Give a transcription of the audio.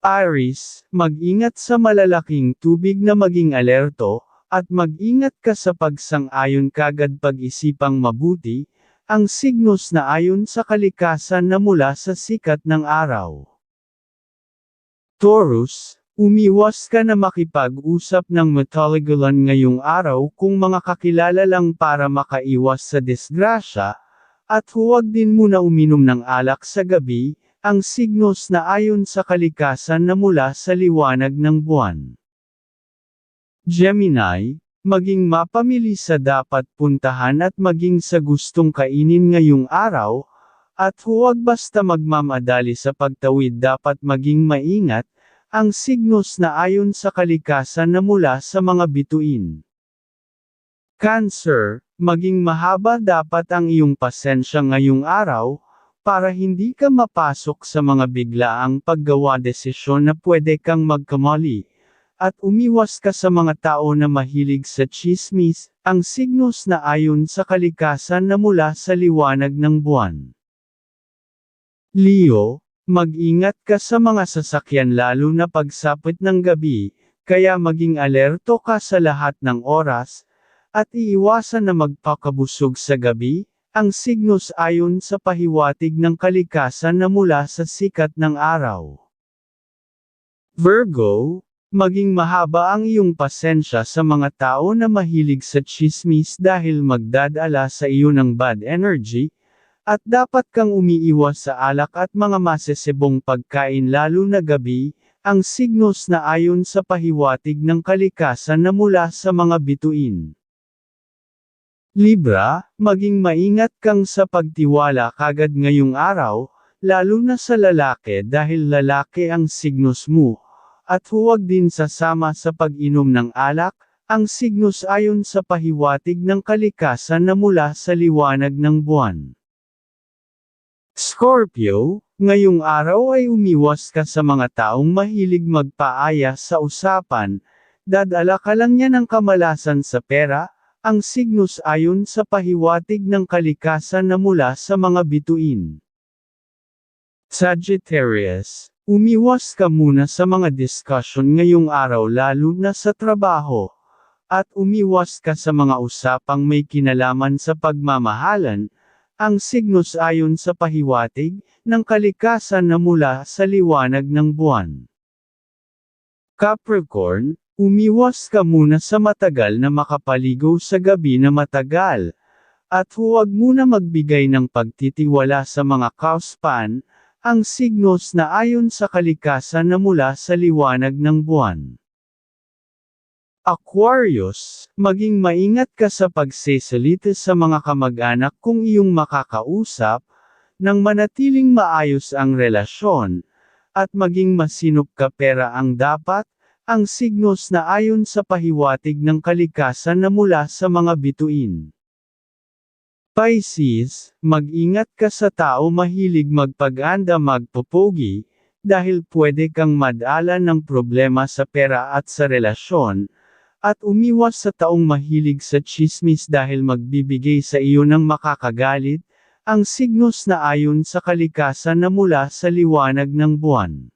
Aris, mag-ingat sa malalaking tubig na maging alerto, at mag-ingat ka sa pagsang-ayon kagad pag-isipang mabuti, ang signos na ayon sa kalikasan na mula sa sikat ng araw. Taurus, umiwas ka na makipag-usap ng mataligalan ngayong araw kung mga kakilala lang para makaiwas sa disgrasya, at huwag din muna uminom ng alak sa gabi, ang signos na ayon sa kalikasan na mula sa liwanag ng buwan. Gemini, maging mapamili sa dapat puntahan at maging sa gustong kainin ngayong araw, at huwag basta magmamadali sa pagtawid dapat maging maingat, ang signos na ayon sa kalikasan na mula sa mga bituin. Cancer, maging mahaba dapat ang iyong pasensya ngayong araw, para hindi ka mapasok sa mga biglaang paggawa desisyon na pwede kang magkamali, at umiwas ka sa mga tao na mahilig sa chismis, ang signos na ayon sa kalikasan na mula sa liwanag ng buwan. Leo, mag-ingat ka sa mga sasakyan lalo na pagsapit ng gabi, kaya maging alerto ka sa lahat ng oras, at iiwasan na magpakabusog sa gabi, ang signos ayon sa pahiwatig ng kalikasan na mula sa sikat ng araw. Virgo, Maging mahaba ang iyong pasensya sa mga tao na mahilig sa chismis dahil magdadala sa iyo ng bad energy, at dapat kang umiiwas sa alak at mga masesebong pagkain lalo na gabi, ang signos na ayon sa pahiwatig ng kalikasan na mula sa mga bituin. Libra, maging maingat kang sa pagtiwala kagad ngayong araw, lalo na sa lalaki dahil lalaki ang signos mo, at huwag din sasama sa pag-inom ng alak, ang signos ayon sa pahiwatig ng kalikasan na mula sa liwanag ng buwan. Scorpio, ngayong araw ay umiwas ka sa mga taong mahilig magpaaya sa usapan, dadala ka lang niya ng kamalasan sa pera, ang signos ayon sa pahiwatig ng kalikasan na mula sa mga bituin. Sagittarius, Umiwas ka muna sa mga discussion ngayong araw lalo na sa trabaho. At umiwas ka sa mga usapang may kinalaman sa pagmamahalan, ang signos ayon sa pahiwatig, ng kalikasan na mula sa liwanag ng buwan. Capricorn, umiwas ka muna sa matagal na makapaligo sa gabi na matagal, at huwag muna magbigay ng pagtitiwala sa mga kauspan, ang signos na ayon sa kalikasan na mula sa liwanag ng buwan. Aquarius, maging maingat ka sa pagsesalita sa mga kamag-anak kung iyong makakausap, nang manatiling maayos ang relasyon, at maging masinop ka pera ang dapat, ang signos na ayon sa pahiwatig ng kalikasan na mula sa mga bituin. Pisces, mag-ingat ka sa tao mahilig magpaganda magpopogi, dahil pwede kang madala ng problema sa pera at sa relasyon, at umiwas sa taong mahilig sa chismis dahil magbibigay sa iyo ng makakagalit, ang signos na ayon sa kalikasan na mula sa liwanag ng buwan.